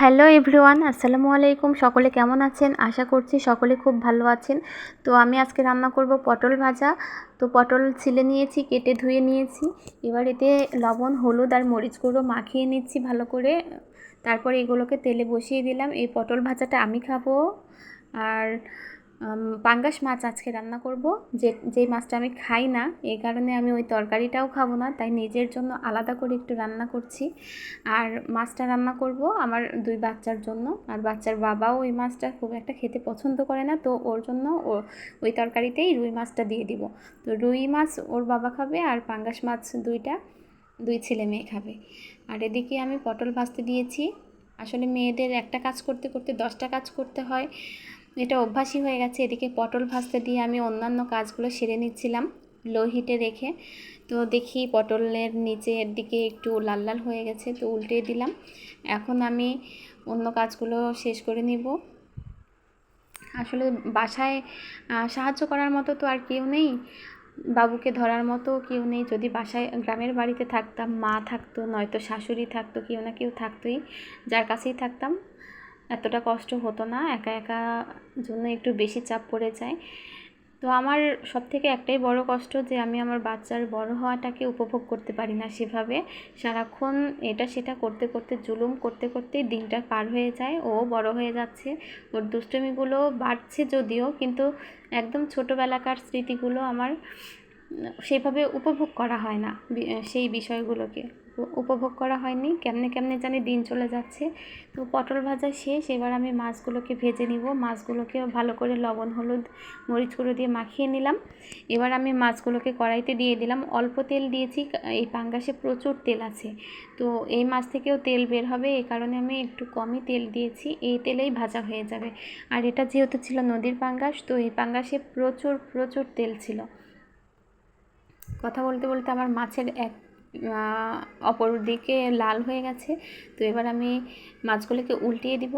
Hello everyone, আসসালামু আলাইকুম। সকলে কেমন আছেন? আশা করছি সকলে খুব ভালো আছেন। তো আমি আজকে রান্না করব পটল ভাজা। তো পটল ছিলে নিয়েছি, কেটে ধুয়ে নিয়েছি। এবার এতে লবণ, হলুদ আর মরিচ গুঁড়ো মাখিয়ে নিচ্ছি ভালো করে। তারপর এগুলোকে তেলে বসিয়ে দিলাম। এই পটল ভাজাটা আমি খাব। আর পাঙ্গাস মাছ আজকে রান্না করব। যে, যেই মাছটা আমি খাই না এই কারণে আমি ওই তরকারিটাও খাব না, তাই নিজের জন্য আলাদা করে একটু রান্না করছি। আর মাছটা রান্না করব আমার দুই বাচ্চার জন্য। আর বাচ্চার বাবাও ওই মাছটা খুব একটা খেতে পছন্দ করে না, তো ওর জন্য ও, ওই তরকারিতেই রুই মাছটা দিয়ে দিব। তো রুই মাছ ওর বাবা খাবে আর পাঙ্গাস মাছ দুইটা, দুই ছেলে মেয়ে খাবে। আর এদিকে আমি পটল ভাজতে দিয়েছি। আসলে মেয়েদের একটা কাজ করতে করতে দশটা কাজ করতে হয়। এটা অভ্যাসই হয়ে গেছে। এদিকে পটল ভাজতে দিয়ে আমি অন্যান্য কাজগুলো সেরে নিচ্ছিলাম লো হিটে রেখে। তো দেখি পটলের নিচের দিকে একটু লাল লাল হয়ে গেছে, তো উল্টে দিলাম। এখন আমি অন্য কাজগুলো শেষ করে নিব। আসলে বাসায় সাহায্য করার মতো তো আর কেউ নেই। বাবুকে ধরার মতো কেউ নেই। যদি বাসায়, গ্রামের বাড়িতে থাকতাম, মা থাকতো, নয়তো শাশুড়ি থাকতো, কেউ না কেউ থাকতোই। যার কাছেই থাকতাম। এতটা কষ্ট হতো না, একা একা জন্য একটু বেশি চাপ পড়ে যায়। তো আমার সব থেকে একটাই বড় কষ্ট যে আমি আমার বাচ্চার বড় হওয়াটাকে উপভোগ করতে পারি না সেভাবে। সারাক্ষণ এটা সেটা করতে করতে, জুলুম করতে করতেই দিনটা পার হয়ে যায়, ও বড় হয়ে যাচ্ছে। ওর দুষ্টমিগুলো বাড়ছে যদিও, কিন্তু একদম ছোটোবেলাকার স্মৃতিগুলো আমার সেভাবে উপভোগ করা হয় না সেই বিষয়গুলোকে। উপভোগ করা হয়নি, কেমনে কেমনে জানি দিন চলে যাচ্ছে। তো পটল ভাজা শেষ, এবার আমি মাছগুলোকে ভেজে নিব। মাছগুলোকে ভালো করে লবণ, হলুদ, মরিচ গুঁড়ো দিয়ে মাখিয়ে নিলাম। এবার আমি মাছগুলোকে কড়াইতে দিয়ে দিলাম। অল্প তেল দিয়েছি এই পাঙ্গাসে প্রচুর তেল আছে। তো এই মাছ থেকেও তেল বের হবে এই কারণে আমি একটু কমই তেল দিয়েছি। এই তেলেই ভাজা হয়ে যাবে। আর এটা যেহেতু ছিল নদীর পাঙ্গাস, তো এই পাঙ্গাসে প্রচুর প্রচুর তেল ছিল। কথা বলতে বলতে আমার মাছের এক অপর দিকে লাল হয়ে গেছে। তো এবার আমি মাছগুলোকে উল্টিয়ে দিব।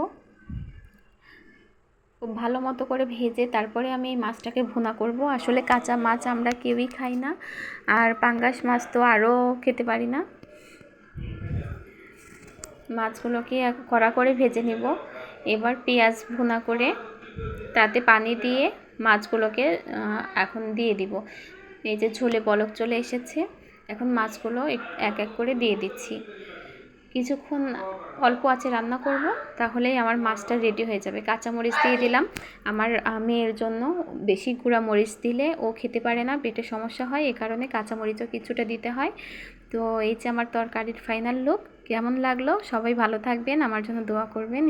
খুব ভালো মতো করে ভেজে তারপরে আমি এই মাছটাকে ভুনা করব। আসলে কাঁচা মাছ আমরা কেউই খাই না। আর পাঙ্গাস মাছ তো আরও খেতে পারি না। মাছগুলোকে কড়া করে ভেজে নেব। এবার পেঁয়াজ ভুনা করে তাতে পানি দিয়ে মাছগুলোকে এখন দিয়ে দিব। এই যে ঝোলে বলক চলে এসেছে, এখন মাছগুলো এক এক করে দিয়ে দিচ্ছি। কিছুক্ষণ অল্প আছে রান্না করব, তাহলেই আমার মাছটা রেডি হয়ে যাবে। কাঁচামরিচ দিয়ে দিলাম। আমার মেয়ের জন্য বেশি গুঁড়া মরিচ দিলে ও খেতে পারে না, পেটে সমস্যা হয়, এ কারণে কাঁচামরিচও কিছুটা দিতে হয়। তো এই যে আমার তরকারির ফাইনাল লুক কেমন লাগল? সবাই ভালো থাকবেন, আমার জন্য দোয়া করবেন।